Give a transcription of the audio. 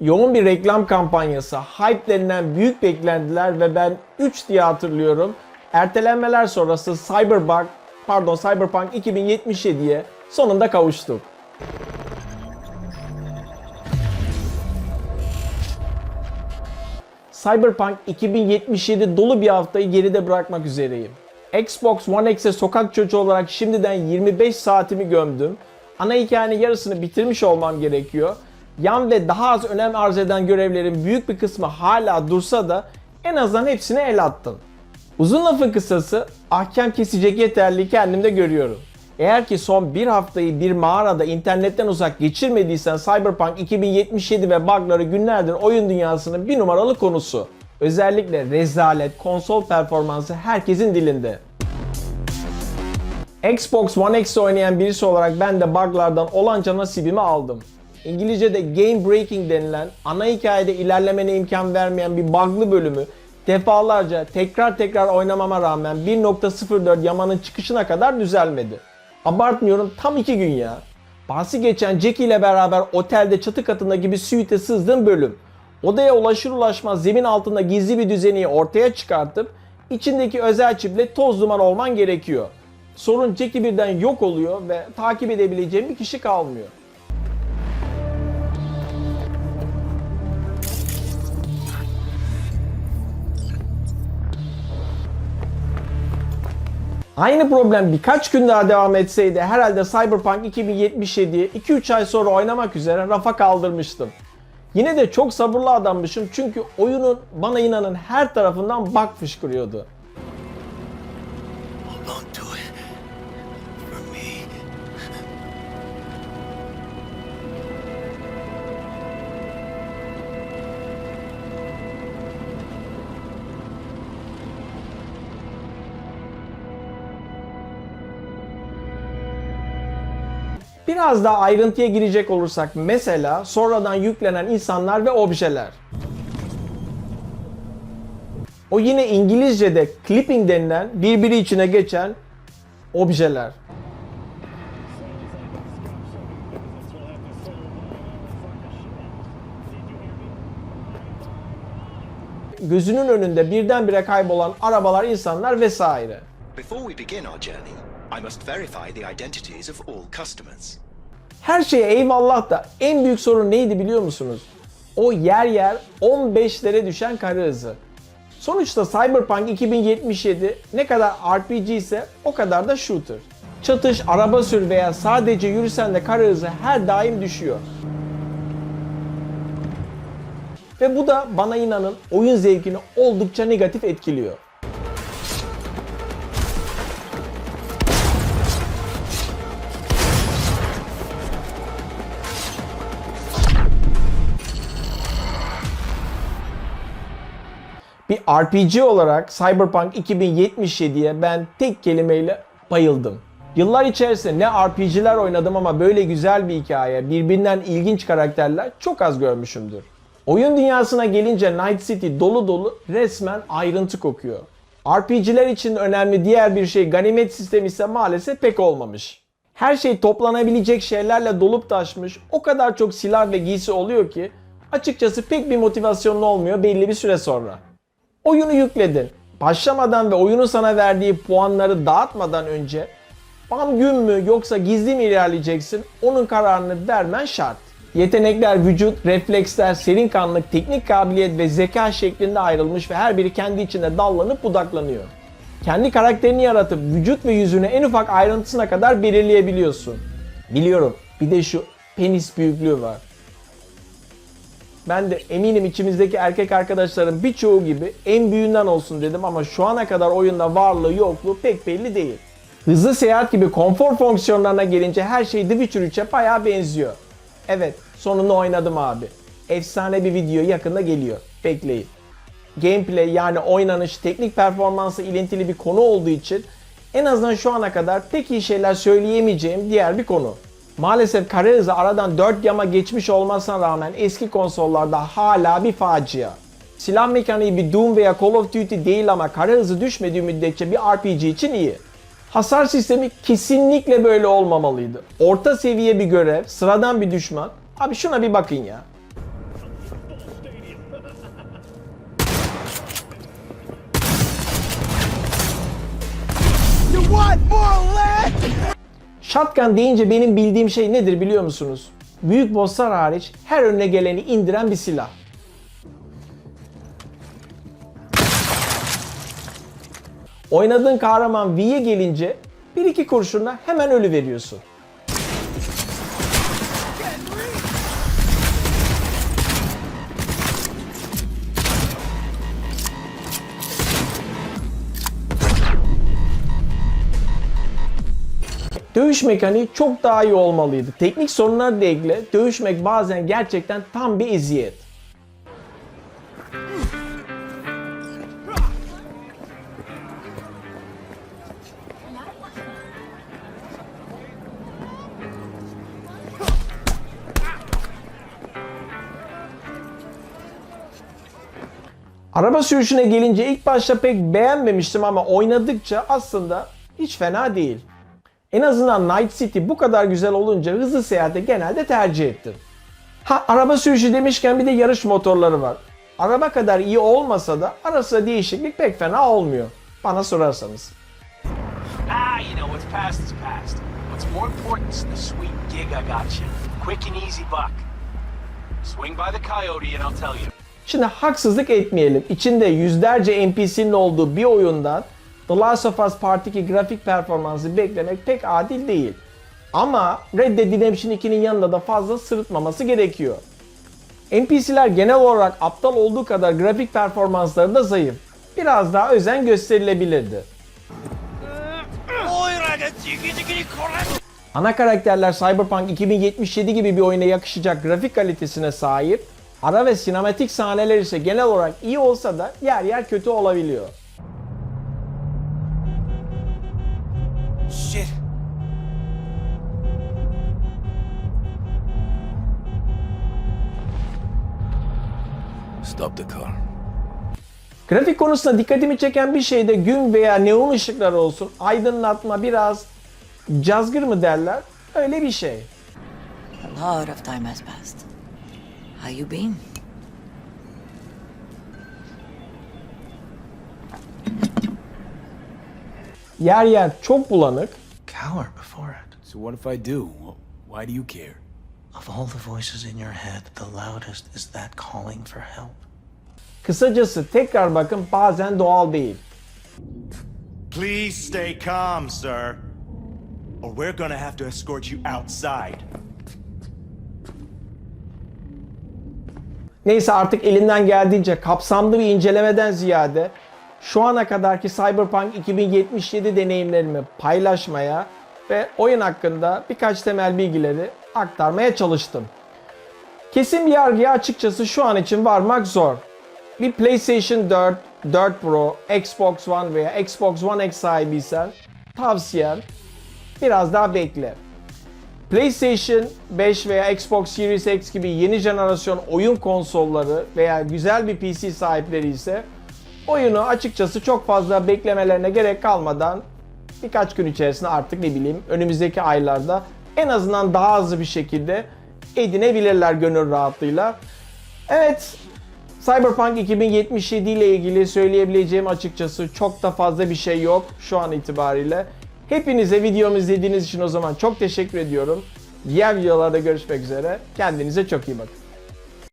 yoğun bir reklam kampanyası, hype denilen büyük beklentiler ve ben 3 diye hatırlıyorum. Ertelenmeler sonrası Cyberpunk, pardon Cyberpunk 2077'ye sonunda kavuştuk. Cyberpunk 2077 dolu bir haftayı geride bırakmak üzereyim. Xbox One X'e sokak çocuğu olarak şimdiden 25 saatimi gömdüm. Ana hikayenin yarısını bitirmiş olmam gerekiyor. Yan ve daha az önem arz eden görevlerin büyük bir kısmı hala dursa da en azından hepsine el attım. Uzun lafın kısası ahkam kesecek yeterliği kendimde görüyorum. Eğer ki son bir haftayı bir mağarada internetten uzak geçirmediysen Cyberpunk 2077 ve bugları günlerdir oyun dünyasının bir numaralı konusu. Özellikle rezalet, konsol performansı herkesin dilinde. Xbox One X'te oynayan birisi olarak ben de buglardan olanca nasibimi aldım. İngilizce'de game breaking denilen ana hikayede ilerlemene imkan vermeyen bir buglı bölümü defalarca tekrar tekrar oynamama rağmen 1.04 yamanın çıkışına kadar düzelmedi. Abartmıyorum tam 2 gün ya. Bahsi geçen Jackie ile beraber otelde çatı katındaki bir suite'e sızdığım bölüm. Odaya ulaşır ulaşmaz zemin altında gizli bir düzeni ortaya çıkartıp içindeki özel çiple toz duman olman gerekiyor. Sorun Jackie birden yok oluyor ve takip edebileceğim bir kişi kalmıyor. Aynı problem birkaç gün daha devam etseydi herhalde Cyberpunk 2077'yi 2-3 ay sonra oynamak üzere rafa kaldırmıştım. Yine de çok sabırlı adammışım çünkü oyunun bana inanın her tarafından bug fışkırıyordu. Biraz daha ayrıntıya girecek olursak mesela sonradan yüklenen insanlar ve objeler. O yine İngilizce'de clipping denilen birbiri içine geçen objeler. Gözünün önünde birdenbire kaybolan arabalar, insanlar vesaire. Before we begin our journey, I must verify the identities of all customers. Her şeye eyvallah da en büyük sorun neydi biliyor musunuz? O yer yer 15'lere düşen karı hızı. Sonuçta Cyberpunk 2077 ne kadar RPG ise o kadar da shooter. Çatış, araba sür veya sadece yürüsen de karı hızı her daim düşüyor. Ve bu da bana inanın oyun zevkini oldukça negatif etkiliyor. RPG olarak Cyberpunk 2077'ye ben tek kelimeyle bayıldım. Yıllar içerisinde ne RPG'ler oynadım ama böyle güzel bir hikaye, birbirinden ilginç karakterler çok az görmüşümdür. Oyun dünyasına gelince Night City dolu dolu resmen ayrıntı kokuyor. RPG'ler için önemli diğer bir şey ganimet sistemi ise maalesef pek olmamış. Her şey toplanabilecek şeylerle dolup taşmış, o kadar çok silah ve giysi oluyor ki açıkçası pek bir motivasyonun olmuyor belli bir süre sonra. Oyunu yükledin. Başlamadan ve oyunun sana verdiği puanları dağıtmadan önce bam gün mü yoksa gizli mi ilerleyeceksin onun kararını vermen şart. Yetenekler, vücut, refleksler, serin kanlık, teknik kabiliyet ve zeka şeklinde ayrılmış ve her biri kendi içinde dallanıp budaklanıyor. Kendi karakterini yaratıp vücut ve yüzünü en ufak ayrıntısına kadar belirleyebiliyorsun. Biliyorum bir de şu penis büyüklüğü var. Ben de eminim içimizdeki erkek arkadaşların birçoğu gibi en büyüğünden olsun dedim ama şu ana kadar oyunda varlığı yokluğu pek belli değil. Hızlı seyahat gibi konfor fonksiyonlarına gelince her şey The Witcher 3'e bayağı benziyor. Evet sonunda oynadım abi. Efsane bir video yakında geliyor. Bekleyin. Gameplay yani oynanış, teknik performansı ilintili bir konu olduğu için en azından şu ana kadar pek iyi şeyler söyleyemeyeceğim diğer bir konu. Maalesef kare aradan 4 yama geçmiş olmasına rağmen eski konsollarda hala bir facia. Silah mekaniği bir Doom veya Call of Duty değil ama kare hızı düşmediği müddetçe bir RPG için iyi. Hasar sistemi kesinlikle böyle olmamalıydı. Orta seviye bir görev, sıradan bir düşman. Abi şuna bir bakın ya. Shotgun deyince benim bildiğim şey nedir biliyor musunuz? Büyük bosslar hariç her önüne geleni indiren bir silah. Oynadığın kahraman V'ye gelince bir iki kurşunla hemen ölü veriyorsun. Dövüş mekaniği çok daha iyi olmalıydı. Teknik sorunlarla ilgili dövüşmek bazen gerçekten tam bir eziyet. Araba sürüşüne gelince ilk başta pek beğenmemiştim ama oynadıkça aslında hiç fena değil. En azından Night City bu kadar güzel olunca hızlı seyahate genelde tercih ettim. Ha araba sürüşü demişken bir de yarış motorları var. Araba kadar iyi olmasa da ara sıra değişiklik pek fena olmuyor. Bana sorarsanız. Ah, you know, what's past is past. What's more important is the sweet gig I got you. Quick and easy buck. Swing by the coyote and I'll tell you. Şimdi haksızlık etmeyelim. İçinde yüzlerce NPC'nin olduğu bir oyundan The Last of Us Part 2 grafik performansı beklemek pek adil değil. Ama Red Dead Redemption 2'nin yanında da fazla sırıtmaması gerekiyor. NPC'ler genel olarak aptal olduğu kadar grafik performansları da zayıf. Biraz daha özen gösterilebilirdi. Ana karakterler Cyberpunk 2077 gibi bir oyuna yakışacak grafik kalitesine sahip. Ara ve sinematik sahneler ise genel olarak iyi olsa da yer yer kötü olabiliyor. Shit. Stop the car. Grafik konusunda dikkatimi çeken bir şey de gün veya neon ışıklar olsun, aydınlatma biraz cazgır mı derler? Öyle bir şey. A lot of time has passed. How you been? Yer yer çok bulanık. cower before it. So what if I do? Wh- Why do you care? Of all the voices in your head, the loudest is that calling for help. Kısacası tekrar bakın bazen doğal değil. Please stay calm, sir. Or we're gonna have to escort you outside. Neyse artık elinden geldiğince kapsamlı bir incelemeden ziyade şu ana kadarki Cyberpunk 2077 deneyimlerimi paylaşmaya ve oyun hakkında birkaç temel bilgileri aktarmaya çalıştım. Kesin bir yargıya açıkçası şu an için varmak zor. Bir PlayStation 4, 4 Pro, Xbox One veya Xbox One X sahibiysen tavsiyem biraz daha bekle. PlayStation 5 veya Xbox Series X gibi yeni jenerasyon oyun konsolları veya güzel bir PC sahipleri ise oyunu açıkçası çok fazla beklemelerine gerek kalmadan birkaç gün içerisinde artık ne bileyim önümüzdeki aylarda en azından daha hızlı bir şekilde edinebilirler gönül rahatlığıyla. Evet Cyberpunk 2077 ile ilgili söyleyebileceğim açıkçası çok da fazla bir şey yok şu an itibariyle. Hepinize videomu izlediğiniz için o zaman çok teşekkür ediyorum. Diğer videolarda görüşmek üzere. Kendinize çok iyi bakın.